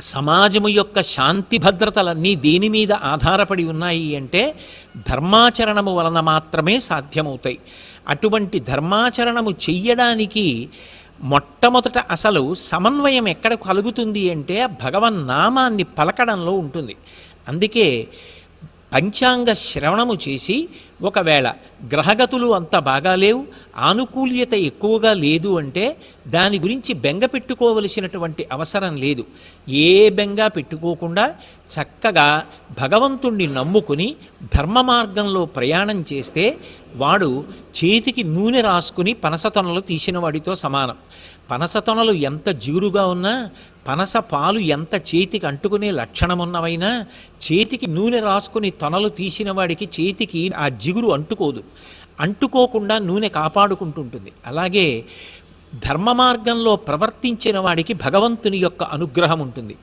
సమాజము యొక్క శాంతి భద్రతలన్నీ దేని మీద ఆధారపడి ఉన్నాయి అంటే ధర్మాచరణము వలన మాత్రమే సాధ్యమవుతాయి. అటువంటి ధర్మాచరణము చెయ్యడానికి మొట్టమొదట అసలు సమన్వయం ఎక్కడ కలుగుతుంది అంటే భగవన్నామాన్ని పలకడంలో ఉంటుంది. అందుకే పంచాంగ శ్రవణము చేసి ఒకవేళ గ్రహగతులు అంత బాగా లేవు ఆనుకూల్యత ఎక్కువగా లేదు అంటే దాని గురించి బెంగ పెట్టుకోవలసినటువంటి అవసరం లేదు. ఏ బెంగ పెట్టుకోకుండా చక్కగా భగవంతుణ్ణి నమ్ముకుని ధర్మ మార్గంలో ప్రయాణం చేస్తే వాడు చేతికి నూనె రాసుకుని పనసతొనలు తీసిన వాడితో సమానం. పనసతొనలు ఎంత జీరుగా ఉన్నా పనస పాలు ఎంత చేతికి అంటుకునే లక్షణమున్నవైనా చేతికి నూనె రాసుకుని తొనలు తీసిన వాడికి చేతికి ఆ జిగురు అంటుకోదు. అంటుకోకుండా నూనె కాపాడుకుంటుంటుంది. అలాగే ధర్మ మార్గంలో ప్రవర్తించిన వాడికి భగవంతుని యొక్క అనుగ్రహం ఉంటుంది.